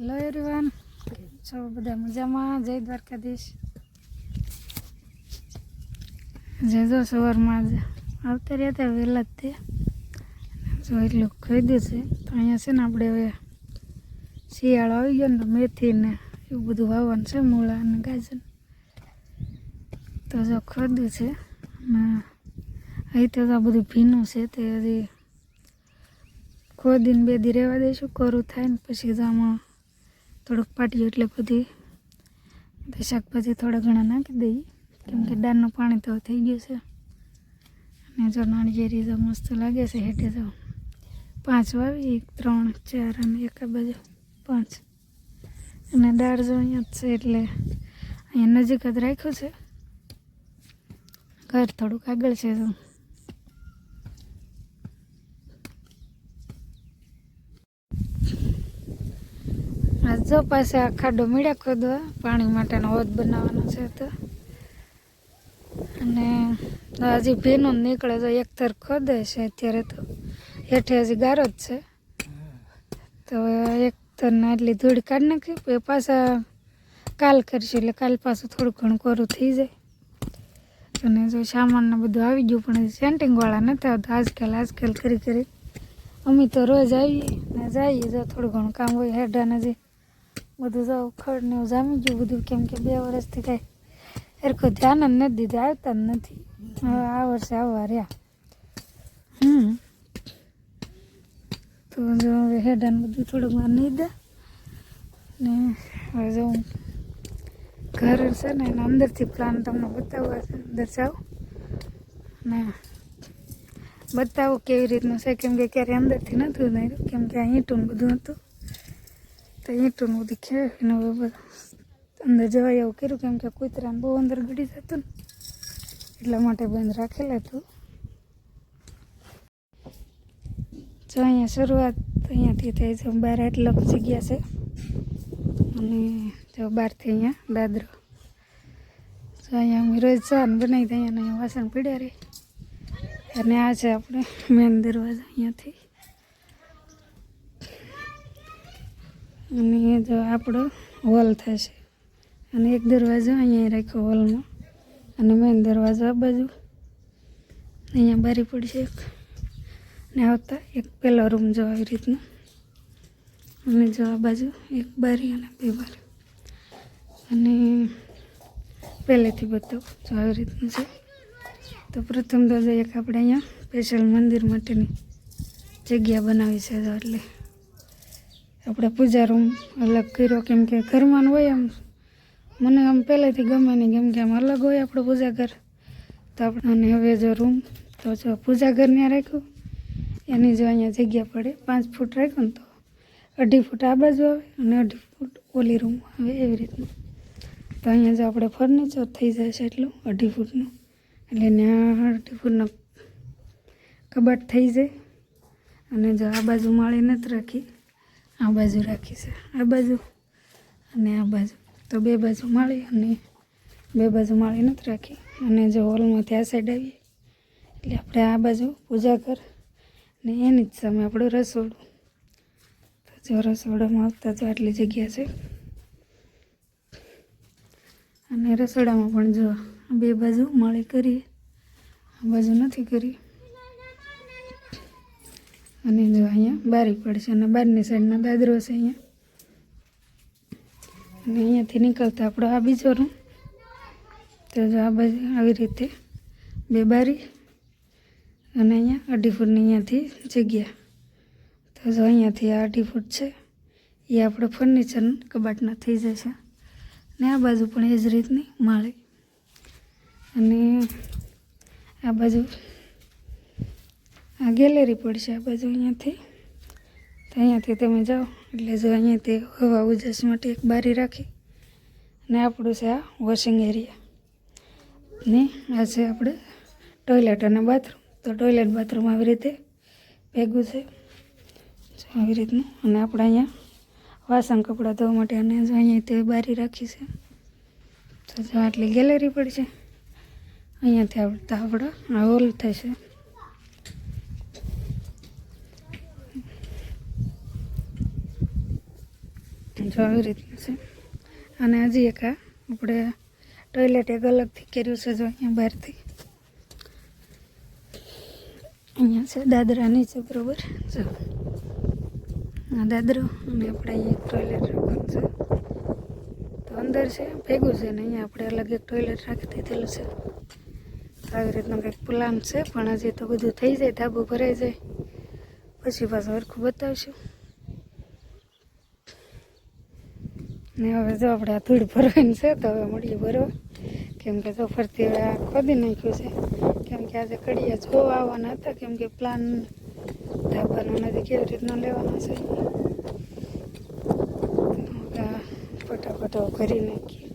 Hello everyone છો બધા મજામાં? જય દ્વારકાધીશ. જે જો સવારમાં જ. આવતા રહ્યા હતા વહેલા જ તે. જો એટલું ખરીદ્યું છે, તો અહીંયા છે ને આપણે હવે શિયાળો આવી ગયો ને મેથી ને એવું બધું વાવવાનું છે, મૂળા અને ગાજર. તો જો ખરીદ્યું છે, અને અહીં તો આ બધું ભીનું છે તે હજી ખોદીને બે દી રહેવા દઈશું, કરું થાય ને પછી તો આમાં થોડુંક પાટીયું એટલે બધી શાકભાજી થોડા ઘણા નાખી દઈએ. કેમ કે દાળનું પાણી તો થઈ ગયું છે. અને જો નાળિયેરી તો મસ્ત લાગે છે હેઠે તો પાંચ વાવી, એક, ત્રણ, ચાર અને એક બાજુ પાંચ. અને દાળ જો અહીંયા જ છે એટલે અહીંયા નજીક જ રાખ્યું છે. ઘર થોડુંક આગળ છે જો પાસે આ ખાડો મીડા ખોદવા પાણી માટેનો હોદ બનાવવાનો છે તો. અને હજી ભીનું નીકળે તો એક થર ખોદે છે અત્યારે તો. હેઠે હજી ગારો જ છે. તો એક થરને આટલી ધૂળ કાઢી નાખી એ પાછા કાલ કરશું, એટલે કાલ પાછું થોડું ઘણું કોરું થઈ જાય. અને જો સામાનને બધું આવી ગયું, પણ સેન્ટિંગવાળા નથી આવતા, આજકાલ આજકાલ કરી કરી. અમે તો રોજ આવીએ ને જઈએ, જો થોડું ઘણું કામ હોય હેડાને જે બધું તો ખડ ને જામી ગયું બધું, કેમ કે બે વર્ષથી કાંઈ એરખો ધ્યાન જ નથી દીધું, આવતા જ નથી. હવે આ વર્ષે આવવા રહ્યા. હમ. તો જો હવે હેડાને બધું થોડુંક વાર નહીં દે. ને હવે જો હું ઘર છે ને એના અંદરથી પ્લાન તમને બતાવવા છે. અંદર જાઓ. ને બતાવું કેવી રીતનું છે, કેમ કે ક્યારે અંદરથી નહોતું નહીં કેમ કે અહીં ઈંટું બધું હતું. તો ઈંટું ને બધું ખેવીને હવે બધું અંદર જવાય એવું કર્યું, કેમ કે કૂતરાને બહુ અંદર ગળી જતું ને. એટલા માટે બંધ રાખેલા હતું જો અહીંયા શરૂઆત અહીંયાથી થઈ છે. બહાર એટલા જગ્યા છે. અને જો બહારથી અહીંયા દાદરો. જો અહીંયા અમે રોજ ચાન બનાવી દઈએ અને અહીંયા વાસણ પીડ્યા રહી અને આ છે આપણે મેન દરવાજા અહીંયાથી. અને જો આપણો હોલ થશે. અને એક દરવાજો અહીંયા રાખ્યો હોલમાં. અને મેન દરવાજો આ બાજુ. અહીંયા બારી પડશે એક. ને આવતા એક પહેલો રૂમ જો આવી રીતનો. અને જો આ બાજુ એક બારી અને બે બારી. અને પહેલેથી બતાવું જો આવી રીતનું છે. તો પ્રથમ તો એક આપણે અહીંયા સ્પેશિયલ મંદિર માટેની જગ્યા બનાવી છે એટલે. આપણે પૂજા રૂમ અલગ કર્યો કેમ કે ઘરમાં હોય આમ. મને આમ પહેલેથી ગમે નહીં, કેમ કે આમ અલગ હોય આપણું પૂજા ઘર. તો આપણે હવે જો રૂમ, તો જો પૂજા ઘર ત્યાં રાખ્યું. એની જો અહીંયા જગ્યા પડે. પાંચ ફૂટ રાખ્યું ને તો અઢી ફૂટ આ બાજુ આવે અને અઢી ફૂટ ઓલી રૂમ આવે એવી રીતનું. તો અહીંયા જો આપણે ફર્નિચર થઈ જાય છે એટલું, અઢી ફૂટનું. એટલે ત્યાં અઢી ફૂટનો કબાટ થઈ જાય. અને જો આ બાજુ માળી નથી રાખી. આ બાજુ રાખી છે. આ બાજુ અને આ બાજુ. તો બે બાજુ માળી અને બે બાજુ માળી નથી રાખી. અને જો હોલમાંથી આ સાઈડ આવીએ, એટલે આપણે આ બાજુ પૂજા કર ને એની જ સામે આપણું રસોડું. તો જો રસોડામાં આવતા તો આટલી જગ્યા છે. અને રસોડામાં પણ જો બે બાજુ માળી કરીએ, આ બાજુ નથી કરી. અને જો અહીંયા બારી પડશે અને બારની સાઈડના દાદરો છે અહીંયા. અને અહીંયાથી નીકળતા આપણો આ બીજો રૂમ તો જો આ બાજુ આવી રીતે બે બારી અને અહીંયા અઢી ફૂટની અહીંયાથી જગ્યા. તો જો અહીંયાથી આ અઢી ફૂટ છે, એ આપણે ફર્નિચર કબાટના થઈ જશે. ને આ બાજુ પણ એ જ રીતની માળી. અને આ બાજુ આ ગેલેરી પડશે આ બાજુ અહીંયાથી. અહીંયાથી તમે જાઓ. એટલે જો અહીંયાથી હવા ઉજાસ માટે એક બારી રાખી. અને આપણું છે આ વોશિંગ એરિયા ને આ છે આપણે ટોયલેટ અને બાથરૂમ તો ટોયલેટ બાથરૂમ આવી રીતે ભેગું છે. આવી રીતનું. અને આપણે અહીંયા વાસણ કપડાં ધોવા માટે અને જો અહીંયા તે બારી રાખી છે. તો જો આટલી ગેલેરી પડશે અહીંયાથી આવતા આપણા આ હોલ થશે જો આવી રીતનું છે. અને હજી એક આ, આપણે ટોયલેટ એક અલગથી કર્યું છે જો અહીંયા બહારથી. અહીંયા છે દાદરા નીચે બરોબર. જો. આ દાદરો અને આપણે અહીંયા એક ટોયલેટ રાખવાનું છે. તો અંદર છે, ભેગું છે ને અહીંયા આપણે અલગ એક ટોયલેટ રાખી દીધેલું છે. આવી રીતનો કંઈક પ્લાન છે, પણ હજી તો બધું થઈ જાય, ધાબુ ભરાઈ જાય. પછી પાછું હરખું બતાવશું. ને હવે જો આપણે આ ધૂળ ભરવાની છે, તો હવે મળીએ ભરવા. કેમ કે તો ફરતી હવે આ ખોદી નાખ્યું છે. કેમ કે આજે કડિયા જોવા આવવાના હતા, કેમ કે પ્લાન ધાબાનો નથી કેવી રીતનો લેવાનો છે. કરી ફટાફટ હવે નાખીએ.